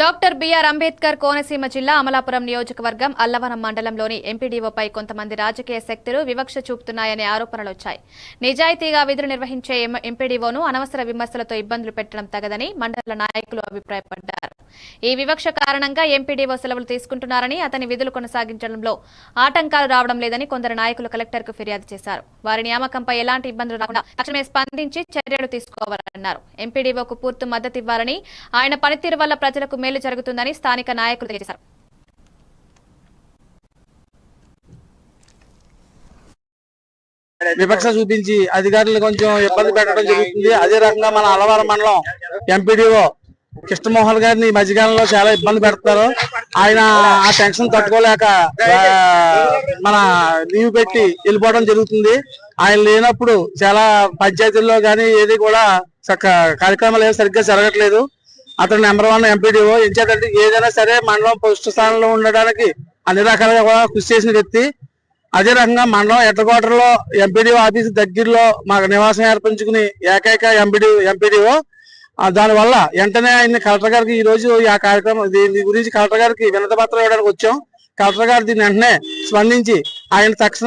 Doctor BR Ambedkar Konaseema జిల్లా అమలాపురం నియోజకవర్గం అల్లవరం మండలంలోని ఎంపీడీఓపై కొంతమంది రాజకీయ శక్తులు వివక్ష చూపుతున్నాయనే ఆరోపణలు వచ్చాయి. నిజాయితీగా విధులు నిర్వహించే ఎంపీడీఓను అనవసర విమర్శలతో ఇబ్బందులు పెట్టడం తగదని మండల నాయకులు అభిప్రాయపడ్డారు. ఈ వివక్ష కారణంగా ఎంపీడీఓ సెలవులు తీసుకుంటున్నారని అతని విధులు కొనసాగించడంలో ఆటంకాలు రావడం లేదని కొందరు నాయకులు కలెక్టర్కు ఫిర్యాదు చేశారు. వారి నియామకంపై ఎలాంటి ఇబ్బందులు రాకుండా తక్షణమే స్పందించి చర్యలు తీసుకోవాలన్నారు. ఎంపీడీఓకు పూర్తి మద్దతు ఇవ్వాలని ఆయన పనితీరు వల్ల ప్రజలకు మేలు జరుగుతుందని స్థానిక నాయకులు తెలియజేశారు. వివక్ష చూపించి అధికారులు కొంచెం ఇబ్బంది పెట్టడం జరుగుతుంది. అదే రకంగా మన అలవారం మండలం ఎంపీడీఓ కృష్ణమోహన్ గారిని మధ్యకాలంలో చాలా ఇబ్బంది పెడతారు ఆయన ఆ టెన్షన్ తట్టుకోలేక మన లీవ్ పెట్టి వెళ్ళిపోవడం జరుగుతుంది. ఆయన లేనప్పుడు చాలా పంచాయతీల్లో కానీ ఏది కూడా చక్క కార్యక్రమాలు ఏవి సరిగ్గా జరగట్లేదు. అతను నెంబర్ వన్ ఎంపీడీఓ. ఎంచేతంటే ఏదైనా సరే మండలం పోస్ట్ స్థానంలో ఉండడానికి అన్ని రకాలుగా కూడా కృషి చేసిన వ్యక్తి. అదే రకంగా మండలం ఎట్టకోటలో ఎంపీడీఓ ఆఫీస్ దగ్గరలో మాకు నివాసం ఏర్పరచుకుని ఏకైక ఎంపీడీ ఎంపీడీఓ దానివల్ల వెంటనే ఆయన కలెక్టర్ గారికి ఈ రోజు ఆ కార్యక్రమం దీని గురించి కలెక్టర్ గారికి వినతి పత్రం ఇవ్వడానికి వచ్చాం. కలెక్టర్ గారు దీన్ని వెంటనే స్పందించి ఆయన తక్షణ